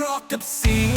รอกับเสีย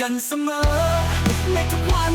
กันเสมอ ในทุกวัน